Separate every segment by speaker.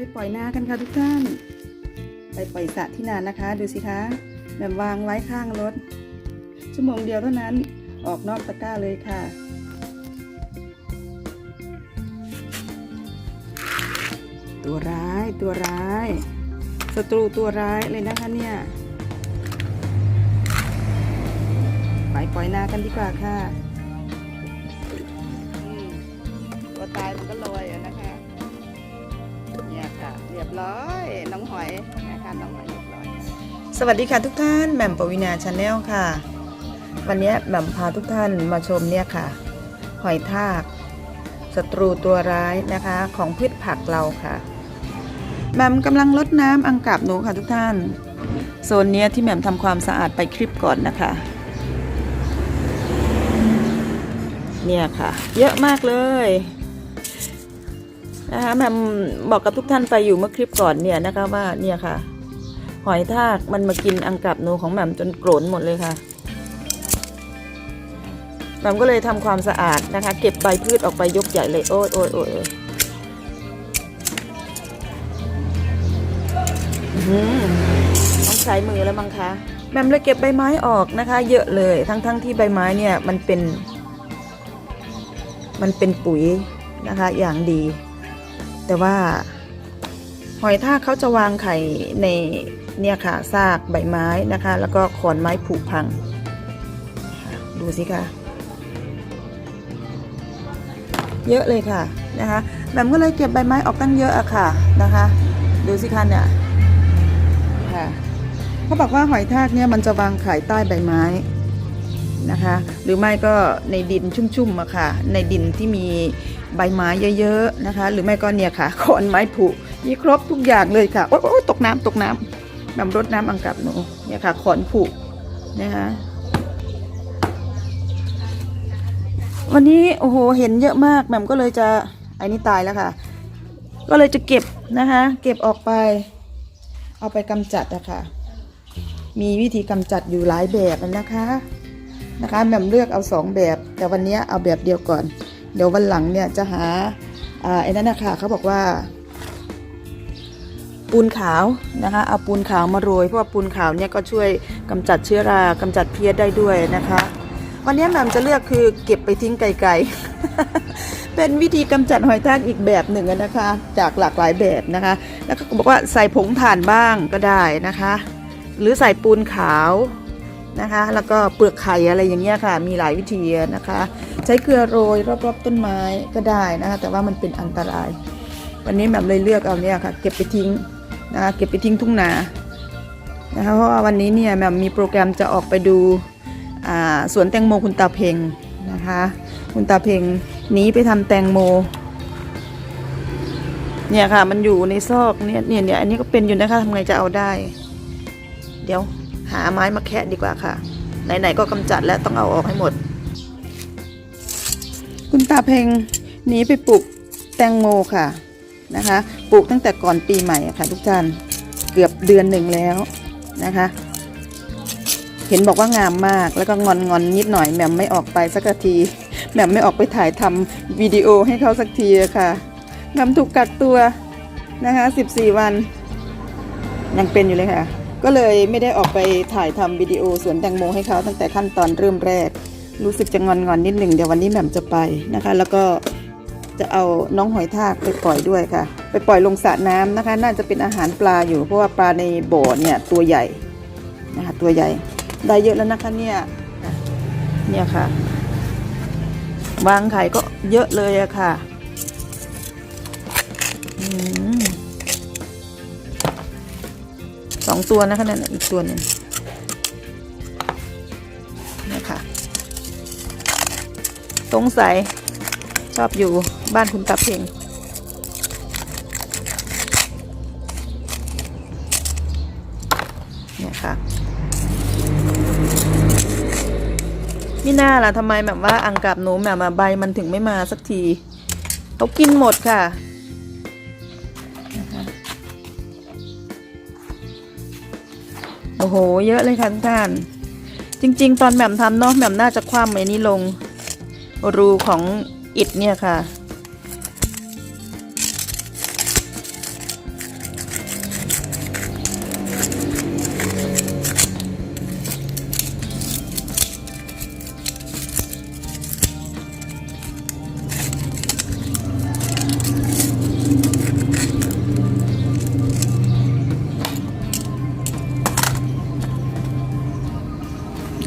Speaker 1: ไปปล่อยนากันค่ะทุกท่าน ไปปล่อยสระที่นานนะคะ ดูสิคะแบบวางไว้ข้างรถ ชั่วโมงเดียวเท่านั้นออกนอกตะกร้าเลยค่ะตัวร้ายตัวร้ายศัตรูตัวร้ายเลยนะคะเนี่ยไปปล่อยนากันดีกว่าค่ะตัวตายมันก็ลอยอะนะคะ รียบร้อยน้องหอยนะคะน้องหอยเรียบร้อย สวัสดีค่ะทุกท่านแหม่มปวินาชาแนลค่ะ วันนี้แหม่มพาทุกท่านมาชมเนี่ยค่ะ หอยทากศัตรูตัวร้ายนะคะของพืชผักเราค่ะแหม่มกำลังลดน้ำอังกาบหนูค่ะทุกท่าน โซนเนี้ยที่แหม่มทำความสะอาดไปคลิปก่อนนะคะ เนี่ยค่ะ เยอะมากเลย นะคะแหม่มบอกกับทุกท่านไปอยู่เมื่อคลิปก่อนเนี่ยนะคะว่าเนี่ยค่ะ หอยทากมันมากินอังกับหนูของแหม่มจนโกรนหมดเลยค่ะแหม่มก็เลยทำความสะอาดนะคะ เก็บใบพืชออกไปยกใหญ่เลยโอ้ยโอ้ยโอ้ยโอ้ยอ๋อหือต้องใช้มือแล้วมั้งคะแหม่มเลยเก็บใบไม้ออกนะคะ เยอะเลยทั้งๆทที่ใบไม้เนี่ยมันเป็น มันเป็นปุ๋ยนะคะอย่างดี แต่ว่า หอยทากเขาจะวางไข่ในเนี่ยค่ะซากใบไม้นะคะ แล้วก็ขอนไม้ผุพัง ดูสิคะเยอะเลยค่ะนะคะแบมก็เลยเก็บใบไม้ออกตั้งเยอะอะค่ะนะคะ ดูสิคะเนี่ยค่ะเขาบอกว่าหอยทากเนี่ยมันจะวางไข่ใต้ใบไม้ นะคะ หรือไม่ก็ในดินชุ่มๆอะค่ะ ในดินที่มีใบไม้เยอะๆนะคะ หรือไม่ก็เนี่ยค่ะขอนไม้ผุมีครบทุกอย่างเลยค่ะโอ้ยโอ้ยตกน้ำตกน้ำนำรดน้ำอังกับหนูเนี่ยค่ะขอนผุนะคะวันนี้โอ้โหเห็นเยอะมากแหม่มก็เลยจะไอ้นี่ตายแล้วค่ะ ก็เลยจะเก็บนะคะ เก็บออกไป เอาไปกำจัดนะคะมีวิธีกำจัดอยู่หลายแบบนะคะ นะคะแหม่มเลือกเอาสองแบบ แต่วันนี้เอาแบบเดียวก่อน เดี๋ยววันหลังเนี่ยจะหาอ่าไอ้นั่นนะคะเขาบอกว่า ปูนขาวนะคะเอาปูนขาวมาโรยเพราะว่าปูนขาวเนี่ยก็ช่วยกำจัดเชื้อรากำจัดเพี้ยได้ด้วยนะคะ วันนี้แหม่มจะเลือกคือเก็บไปทิ้งไกลๆ เป็นวิธีกำจัดหอยทากอีกแบบหนึ่งนะคะ จากหลากหลายแบบนะคะ แล้วก็บอกว่าใส่ผงถ่านบ้างก็ได้นะคะ หรือใส่ปูนขาว นะคะ แล้วก็เปลือกไข่อะไรอย่างเงี้ยค่ะ มีหลายวิธีนะคะ ใช้เกลือโรยรอบๆต้นไม้ก็ได้นะคะ แต่ว่ามันเป็นอันตราย วันนี้แบบเลยเลือกเอาเนี่ยค่ะ เก็บไปทิ้งนะคะเก็บไปทิ้งทุ่งนานะคะเพราะว่าวันนี้เนี่ยแบบมีโปรแกรมจะออกไปดูสวนแตงโมคุณตาเพ็งนะคะ คุณตาเพ็งหนีไปทำแตงโมเนี่ยค่ะ มันอยู่ในซอกเนี่ยเนี่ยเนี่ยอันนี้ก็เป็นอยู่นะคะทำไงจะเอาได้ เดี๋ยว หาไม้มาแคะดีกว่าค่ะ ไหนๆก็กำจัดแล้วต้องเอาออกให้หมด คุณตาเพงหนีไปปลูกแตงโมค่ะนะคะปลูกตั้งแต่ก่อนปีใหม่ค่ะทุกท่านเกือบเดือนหนึ่งแล้วนะคะ เห็นบอกว่างามมากแล้วก็งอนงอนนิดหน่อยแหม่มไม่ออกไปสักทีแหม่มไม่ออกไปถ่ายทำวิดีโอให้เขาสักทีค่ะแหม่มถูกกักตัวนะคะ 14 วันยังเป็นอยู่เลยค่ะ ก็เลยไม่ได้ออกไปถ่ายทำวิดีโอสวนแตงโมให้เขาตั้งแต่ขั้นตอนเริ่มแรก รู้สึกจะงอนงอนนิดหนึ่งเดี๋ยววันนี้แหม่มจะไปนะคะ แล้วก็จะเอาน้องหอยทากไปปล่อยด้วยค่ะ ไปปล่อยลงสระน้ำนะคะ น่าจะเป็นอาหารปลาอยู่ เพราะว่าปลาในบ่อเนี่ยตัวใหญ่นะคะตัวใหญ่ได้เยอะแล้วนะคะเนี่ยเนี่ยค่ะ วางไข่ก็เยอะเลยอะค่ะ อืม องตัวนะคะนั่นอีกตัวหนึ่งนี่ยค่ะสงสัยชอบอยู่บ้านคุณตาเพ่งเนี่ยค่ะมิน่าล่ะทำไมแบบว่าอังกับหนูแบบมาใบมันถึงไม่มาสักทีเขากินหมดค่ะ โอ้โห เยอะเลยค่ะทุกท่าน จริง ๆ ตอนแหม่มทำเนาะแหม่มน่าจะคว่ำไอ้นี้ลงรูของอิดเนี่ยค่ะ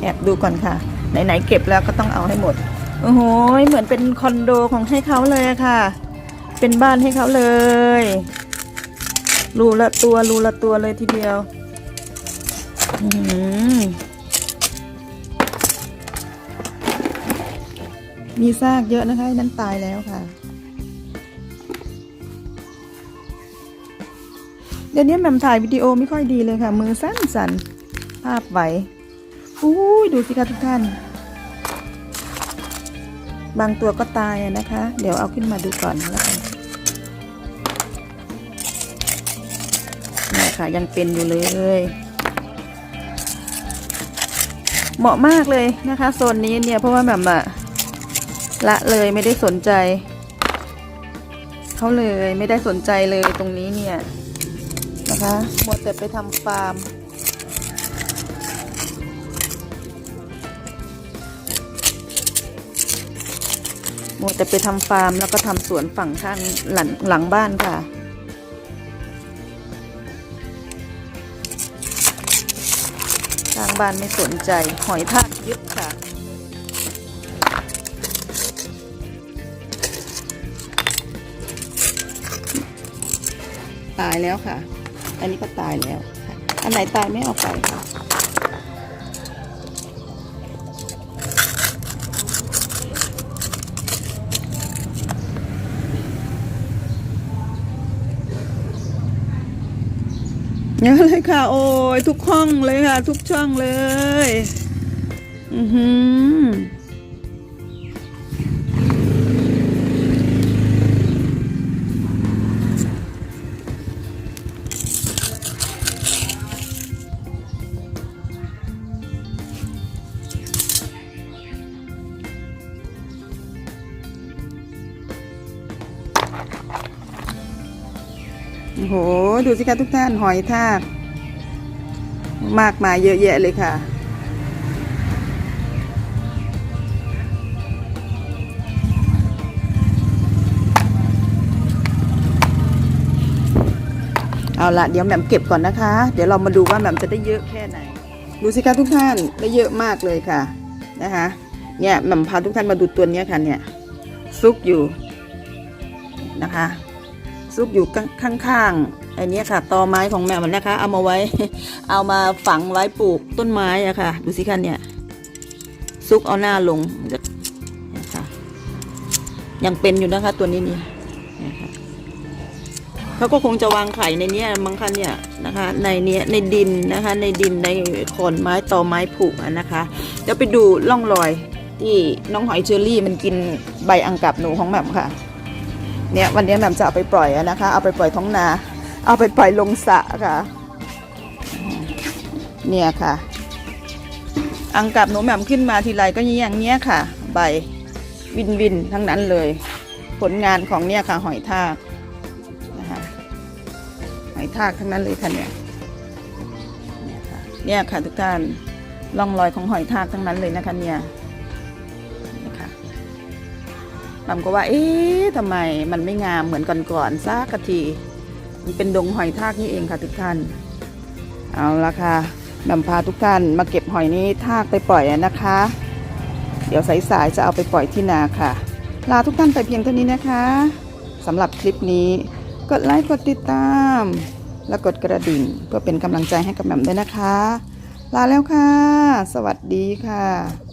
Speaker 1: แอบดูก่อนค่ะ ไหนๆเก็บแล้วก็ต้องเอาให้หมด โอ้โห เหมือนเป็นคอนโดของให้เขาเลยค่ะ เป็นบ้านให้เขาเลย รูละตัวรูละตัวเลยทีเดียวอืมีซากเยอะนะคะนั้นตายแล้วค่ะ เดี๋ยวนี้แมมถ่ายวิดีโอไม่ค่อยดีเลยค่ะ มือสั้นสันภาพไหว อู้ยดูสิคะทุกท่าน บางตัวก็ตายนะคะ เดี๋ยวเอาขึ้นมาดูก่อนแล้วกันนี่ค่ะยังเป็นอยู่เลย เหมาะมากเลยนะคะโซนนี้เนี่ยเพราะว่าแบบอะละเลยไม่ได้สนใจเขาเลยไม่ได้สนใจเลยตรงนี้เนี่ยนะคะหมดแต่ไปทำฟาร์ม มดแต่ไปทำฟาร์มแล้วก็ทำสวนฝั่งข้างหลังหลังบ้านค่ะ ทางบ้านไม่สนใจหอยทากยึดค่ะ ตายแล้วค่ะ อันนี้ก็ตายแล้ว อันไหนตายไม่เอาไปค่ะ เยอะเลยค่ะ โอ้ยทุกห้องเลยค่ะ ทุกช่องเลย อือหือ โอ้โห ดูสิคะทุกท่านหอยทาก มากมายเยอะแยะเลยค่ะเอาละเดี๋ยวแหม่มเก็บก่อนนะคะ เดี๋ยวเรามาดูว่าแหม่มจะได้เยอะแค่ไหน ดูสิคะทุกท่านได้เยอะมากเลยค่ะนะคะเนี่ยแหม่มพาทุกท่านมาดูตัวนี้ค่ะเนี่ยซุกอยู่นะคะ ซุกอยู่ข้างๆไอ้เนี้ค่ะตอไม้ของแม่มันนะคะ เอามาไว้ เอามาฝังไว้ปลูกต้นไม้อะค่ะ ดูสิคะเนี่ย ซุกเอาหน้าลงนะคะยังเป็นอยู่นะคะ ตัวนี้นี่เขาก็คงจะวางไข่ในนี้มั้งคะเนี่ยนะคะ ในเนี้ยในดินนะคะ ในดินในโคนไม้ตอไม้ผุนะคะเดี๋ยวไปดูร่องรอยที่น้องหอยเชอรี่มันกินใบอังกับหนูของแม่ค่ะ เนี่ยวันนี้แหม่มจะเอาไปปล่อยนะคะ เอาไปปล่อยท้องนา เอาไปปล่อยลงสระค่ะ เนี่ยค่ะ อังกับหนูแหม่มขึ้นมาทีไรก็อย่างเงี้ยค่ะ ใบวินวินทั้งนั้นเลย ผลงานของเนี่ยค่ะ หอยทากนะคะหอยทากทั้งนั้นเลยค่ะเนี่ยเนี่ยค่ะเนี่ยค่ะทุกท่านร่องรอยของหอยทากทั้งนั้นเลยนะคะเนี่ย ปั๊มก็ว่า เอ๊ะทำไมมันไม่งามเหมือนก่อนๆซักกะที มันเป็นดงหอยทากนี่เองค่ะทุกท่าน เอาละค่ะนำพาทุกท่านมาเก็บหอยนี้ทากไปปล่อยนะคะ เดี๋ยวสายๆจะเอาไปปล่อยที่นาค่ะ ลาทุกท่านไปเพียงเท่านี้นะคะสำหรับคลิปนี้ กดไลค์กดติดตาม และกดกระดิ่งเพื่อเป็นกำลังใจให้กับแหม่มด้วยนะคะ ลาแล้วค่ะ สวัสดีค่ะ